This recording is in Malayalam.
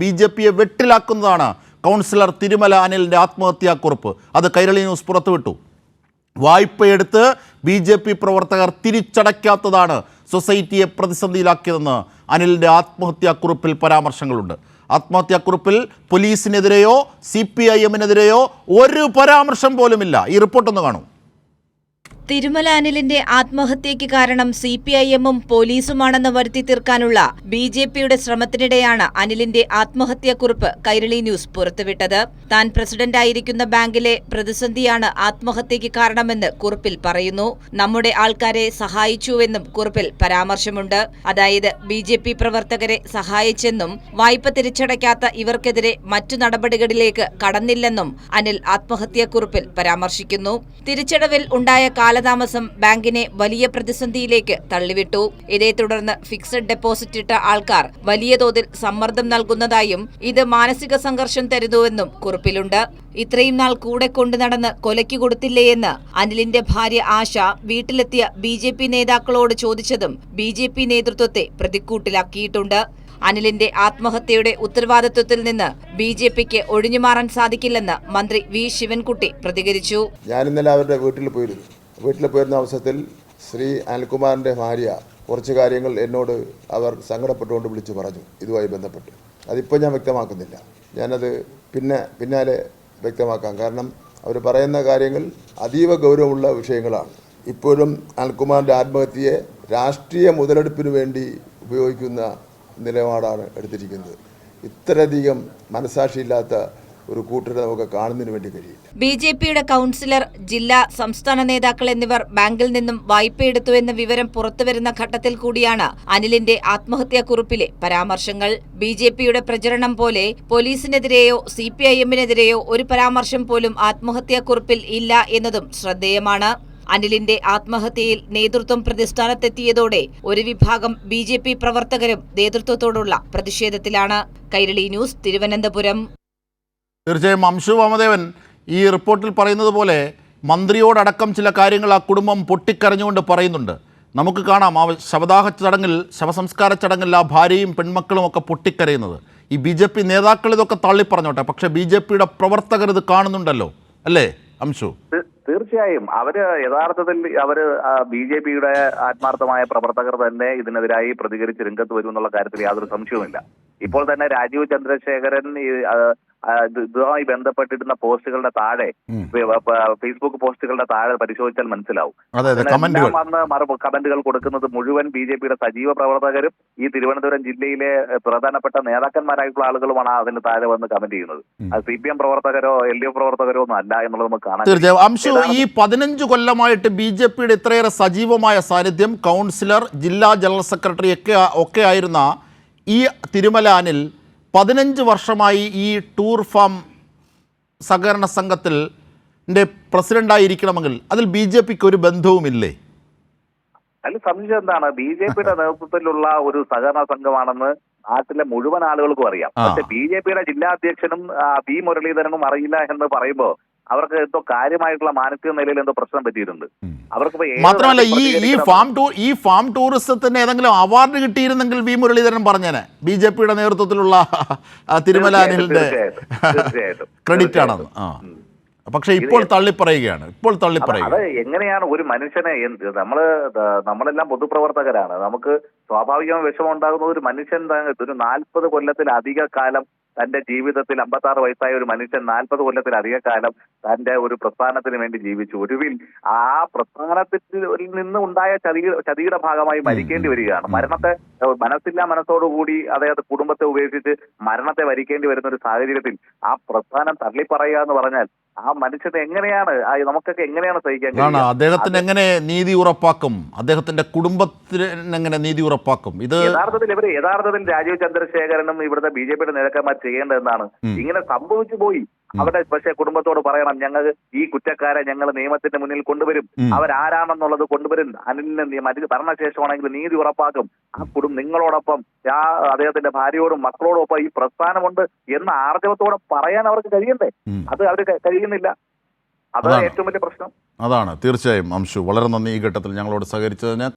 ബി ജെ പിയെ വെട്ടിലാക്കുന്നതാണ് കൗൺസിലർ തിരുമല അനിലിന്റെ ആത്മഹത്യാക്കുറിപ്പ്. അത് കൈരളി ന്യൂസ് പുറത്തുവിട്ടു. വായ്പയെടുത്ത് ബി ജെ പി പ്രവർത്തകർ തിരിച്ചടയ്ക്കാത്തതാണ് സൊസൈറ്റിയെ പ്രതിസന്ധിയിലാക്കിയതെന്ന് അനിലിന്റെ ആത്മഹത്യാക്കുറിപ്പിൽ പരാമർശങ്ങളുണ്ട്. ആത്മഹത്യാക്കുറിപ്പിൽ പോലീസിനെതിരെയോ സി പി ഐ എമ്മിനെതിരെയോ ഒരു പരാമർശം പോലുമില്ല. ഈ റിപ്പോർട്ടൊന്ന് കാണൂ. തിരുമല അനിലിന്റെ ആത്മഹത്യയ്ക്ക് കാരണം സി പി ഐ എമ്മും പോലീസുമാണെന്ന് വരുത്തി തീർക്കാനുള്ള ബി ജെ പിയുടെ ശ്രമത്തിനിടെയാണ് അനിലിന്റെ ആത്മഹത്യാക്കുറിപ്പ് കൈരളി ന്യൂസ് പുറത്തുവിട്ടത്. താൻ പ്രസിഡന്റായിരിക്കുന്ന ബാങ്കിലെ പ്രതിസന്ധിയാണ് ആത്മഹത്യയ്ക്ക് കാരണമെന്ന് കുറിപ്പിൽ പറയുന്നു. നമ്മുടെ ആൾക്കാരെ സഹായിച്ചുവെന്നും കുറിപ്പിൽ പരാമർശമുണ്ട്. അതായത് ബി ജെ പി പ്രവർത്തകരെ സഹായിച്ചെന്നും വായ്പ തിരിച്ചടയ്ക്കാത്ത ഇവർക്കെതിരെ മറ്റു നടപടികളിലേക്ക് കടന്നില്ലെന്നും അനിൽ ആത്മഹത്യാക്കുറിപ്പിൽ പരാമർശിക്കുന്നു. തിരിച്ചടവിൽ ഉണ്ടായ കാലതാമസം ബാങ്കിനെ വലിയ പ്രതിസന്ധിയിലേക്ക് തള്ളിവിട്ടു. ഇതേ തുടർന്ന് ഫിക്സഡ് ഡെപ്പോസിറ്റ് ഇട്ട ആൾക്കാർ വലിയ തോതിൽ സമ്മർദ്ദം നൽകുന്നതായും ഇത് മാനസിക സംഘർഷം തരുന്നുവെന്നും കുറിപ്പിലുണ്ട്. ഇത്രയും നാൾ കൂടെ കൊണ്ടു നടന്ന് കൊലയ്ക്ക് കൊടുത്തില്ലേയെന്ന് അനിലിന്റെ ഭാര്യ ആശ വീട്ടിലെത്തിയ ബി ജെ പി നേതാക്കളോട് ചോദിച്ചതും ബി ജെ പി നേതൃത്വത്തെ പ്രതിക്കൂട്ടിലാക്കിയിട്ടുണ്ട്. അനിലിന്റെ ആത്മഹത്യയുടെ ഉത്തരവാദിത്വത്തിൽ നിന്ന് ബി ജെ പിക്ക് ഒഴിഞ്ഞുമാറാൻ സാധിക്കില്ലെന്ന് മന്ത്രി വി ശിവൻകുട്ടി പ്രതികരിച്ചു. ഞാൻ ഇന്നലെ അവരുടെ വീട്ടിൽ പോയിരുന്നു. വീട്ടിൽ പോയിരുന്ന അവസരത്തിൽ ശ്രീ അനിൽകുമാറിന്റെ ഭാര്യ കുറച്ച് കാര്യങ്ങൾ എന്നോട് അവർ സങ്കടപ്പെട്ടുകൊണ്ട് വിളിച്ചു പറഞ്ഞു. ഇതുമായി ബന്ധപ്പെട്ട്. അതിപ്പോൾ ഞാൻ വ്യക്തമാക്കുന്നില്ല. ഞാനത് പിന്നെ പിന്നാലെ വ്യക്തമാക്കാം. കാരണം അവർ പറയുന്ന കാര്യങ്ങൾ അതീവ ഗൗരവമുള്ള വിഷയങ്ങളാണ്. ഇപ്പോഴും അനിൽകുമാറിന്റെ ആത്മഹത്യയെ രാഷ്ട്രീയ മുതലെടുപ്പിന് വേണ്ടി ഉപയോഗിക്കുന്ന നിലപാടാണ് എടുത്തിരിക്കുന്നത്. ഇത്രയധികം മനസാക്ഷിയില്ലാത്ത ഒരു കൂട്ടരെ നമുക്ക് കാണുന്നതിന് വേണ്ടി കഴിയില്ല ബി ജെ പിയുടെ കൗൺസിലർ ജില്ലാ സംസ്ഥാന നേതാക്കൾ എന്നിവർ ബാങ്കിൽ നിന്നും വായ്പയെടുത്തുവെന്ന വിവരം പുറത്തുവരുന്ന ഘട്ടത്തിൽ കൂടിയാണ് അനിലിന്റെ ആത്മഹത്യാക്കുറിപ്പിലെ പരാമർശങ്ങൾ. ബി ജെ പിയുടെ പ്രചരണം പോലെ പോലീസിനെതിരെയോ സി പി ഐ എമ്മിനെതിരെയോ ഒരു പരാമർശം പോലും ആത്മഹത്യാക്കുറിപ്പിൽ ഇല്ല എന്നതും ശ്രദ്ധേയമാണ്. അനിലിന്റെ ആത്മഹത്യയിൽ നേതൃത്വം പ്രതിസ്ഥാനത്തെത്തിയതോടെ ഒരു വിഭാഗം ബി പ്രവർത്തകരും നേതൃത്വത്തോടുള്ള പ്രതിഷേധത്തിലാണ്. കൈരളി ന്യൂസ് തിരുവനന്തപുരം. തീർച്ചയായും അംശു വാമദേവൻ ഈ റിപ്പോർട്ടിൽ പറയുന്നത് പോലെ മന്ത്രിയോടടക്കം ചില കാര്യങ്ങൾ ആ കുടുംബം പൊട്ടിക്കരഞ്ഞുകൊണ്ട് പറയുന്നുണ്ട്. നമുക്ക് കാണാം ആ ശവദാഹ ചടങ്ങിൽ ശവസംസ്കാര ചടങ്ങിൽ ആ ഭാര്യയും പെൺമക്കളും ഒക്കെ പൊട്ടിക്കരയുന്നത്. ഈ ബി ജെ പി നേതാക്കൾ ഇതൊക്കെ തള്ളിപ്പറഞ്ഞോട്ടെ പക്ഷേ ബി ജെ പിയുടെ പ്രവർത്തകർ ഇത് കാണുന്നുണ്ടല്ലോ അല്ലേ അംശു? തീർച്ചയായും. അവർ യഥാർത്ഥത്തിൽ അവർ ബി ജെ പിയുടെ ആത്മാർത്ഥമായ പ്രവർത്തകർ തന്നെ ഇതിനെതിരായി പ്രതികരിച്ച് രംഗത്ത് വരും എന്നുള്ള കാര്യത്തിൽ യാതൊരു സംശയവുമില്ല. ഇപ്പോൾ തന്നെ രാജീവ് ചന്ദ്രശേഖരൻ ഇതുമായി ബന്ധപ്പെട്ടിരുന്ന പോസ്റ്റുകളുടെ താഴെ ഫേസ്ബുക്ക് പോസ്റ്റുകളുടെ താഴെ പരിശോധിച്ചാൽ മനസ്സിലാവും. വന്ന് മറു കമന്റുകൾ കൊടുക്കുന്നത് മുഴുവൻ ബി ജെ പിയുടെ സജീവ പ്രവർത്തകരും ഈ തിരുവനന്തപുരം ജില്ലയിലെ പ്രധാനപ്പെട്ട നേതാക്കന്മാരായിട്ടുള്ള ആളുകളുമാണ് അതിന് താഴെ വന്ന് കമന്റ് ചെയ്യുന്നത്. അത് സി പി എം പ്രവർത്തകരോ എൽ ഡി എഫ് പ്രവർത്തകരോ ഒന്നും അല്ല എന്നുള്ളത് നമുക്ക് കാണാം തീർച്ചയായും. അംശു ഈ പതിനഞ്ച് കൊല്ലമായിട്ട് ബി ജെ പിയുടെ ഇത്രയേറെ സജീവമായ സാന്നിധ്യം കൗൺസിലർ ജില്ലാ ജനറൽ സെക്രട്ടറി ഒക്കെ ഒക്കെ ആയിരുന്ന ഈ തിരുമലാനിൽ പതിനഞ്ച് വർഷമായി ഈ ടൂർ ഫാം സഹകരണ സംഘത്തിൽ പ്രസിഡന്റായിരിക്കണമെങ്കിൽ അതിൽ ബി ജെ പിക്ക് ഒരു ബന്ധവുമില്ലേ? അതിൽ സംശയം എന്താണ്? ബി ജെ പിയുടെ നേതൃത്വത്തിലുള്ള ഒരു സഹകരണ സംഘമാണെന്ന് നാട്ടിലെ മുഴുവൻ ആളുകൾക്കും അറിയാം. പക്ഷെ ബി ജെ പിയുടെ ജില്ലാ അധ്യക്ഷനും വി മുരളീധരനും അറിയില്ല എന്ന് പറയുമ്പോൾ അവർക്ക് എന്തോ കാര്യമായിട്ടുള്ള മാനസിക നിലയിൽ എന്തോ പ്രശ്നം പറ്റിയിട്ടുണ്ട്. അവർക്ക് മാത്രമല്ല ഈ ഈ ഫാം ടൂർ ഈ ഫാം ടൂറിസത്തിന് ഏതെങ്കിലും അവാർഡ് കിട്ടിയിരുന്നെങ്കിൽ വി മുരളീധരൻ പറഞ്ഞേനെ. ബി ജെ പിയുടെ നേതൃത്വത്തിലുള്ള തിരുമല അനിലിന്റെ. ക്രെഡിറ്റ് ആണെന്ന്. പക്ഷെ ഇപ്പോൾ തള്ളിപ്പറയുകയാണ്. ഇപ്പോൾ തള്ളി തള്ളിപ്പറയുക അത് എങ്ങനെയാണ് ഒരു മനുഷ്യനെ എന്ത് നമ്മൾ നമ്മളെല്ലാം പൊതുപ്രവർത്തകരാണ്. നമുക്ക് സ്വാഭാവികമായി വിഷമം ഉണ്ടാകുന്ന ഒരു മനുഷ്യൻ ഒരു നാൽപ്പത് കൊല്ലത്തിലധിക കാലം തന്റെ ജീവിതത്തിൽ അമ്പത്തി ആറ് വയസ്സായ ഒരു മനുഷ്യൻ നാൽപ്പത് കൊല്ലത്തിലധിക കാലം തന്റെ ഒരു പ്രസ്ഥാനത്തിന് വേണ്ടി ജീവിച്ചു. ഒടുവിൽ ആ പ്രസ്ഥാനത്തിൽ നിന്ന് ഉണ്ടായ ചതി ചതിയുടെ ഭാഗമായി മരിക്കേണ്ടി വരികയാണ്. മരണത്തെ മനസ്സില്ല മനസ്സില്ലാ മനസ്സോടുകൂടി അതായത് കുടുംബത്തെ ഉപേക്ഷിച്ച് മരണത്തെ വരിക്കേണ്ടി വരുന്ന ഒരു സാഹചര്യത്തിൽ ആ പ്രസ്ഥാനം തള്ളിപ്പറയുക എന്ന് പറഞ്ഞാൽ ആ മനുഷ്യൻ എങ്ങനെയാണ്? നമുക്കൊക്കെ എങ്ങനെയാണ് സഹിക്കാൻ? അദ്ദേഹത്തിന് എങ്ങനെ നീതി ഉറപ്പാക്കും? അദ്ദേഹത്തിന്റെ കുടുംബത്തിന് എങ്ങനെ നീതി ഉറപ്പാക്കും? ഇത് യഥാർത്ഥത്തിൽ ഇവർ യഥാർത്ഥത്തിൽ രാജീവ് ചന്ദ്രശേഖരനും ഇവിടുത്തെ ബി ജെ പിയുടെ നേതാക്കന്മാർ ചെയ്യേണ്ടതെന്നാണ് ഇങ്ങനെ സംഭവിച്ചു പോയി. അവിടെ പക്ഷേ കുടുംബത്തോട് പറയണം ഞങ്ങൾ ഈ കുറ്റക്കാരെ ഞങ്ങൾ നിയമത്തിന്റെ മുന്നിൽ കൊണ്ടുവരും. അവരാരാണെന്നുള്ളത് കൊണ്ടുവരും. അനിലിന് മരണശേഷമാണെങ്കിൽ നീതി ഉറപ്പാക്കും. ആ കുടും നിങ്ങളോടൊപ്പം ആ അദ്ദേഹത്തിന്റെ ഭാര്യയോടും മക്കളോടും ഒപ്പം ഈ പ്രസ്ഥാനമുണ്ട് എന്ന ആർജവത്തോടെ പറയാൻ അവർക്ക് കഴിയണ്ടേ? അത് അവർ കഴിയുന്നില്ല. അതാണ്. ഏറ്റവും വലിയ പ്രശ്നം. അതാണ്. തീർച്ചയായും അംശു. വളരെ നന്ദി ഈ ഘട്ടത്തിൽ ഞങ്ങളോട് സഹകരിച്ചതിന്.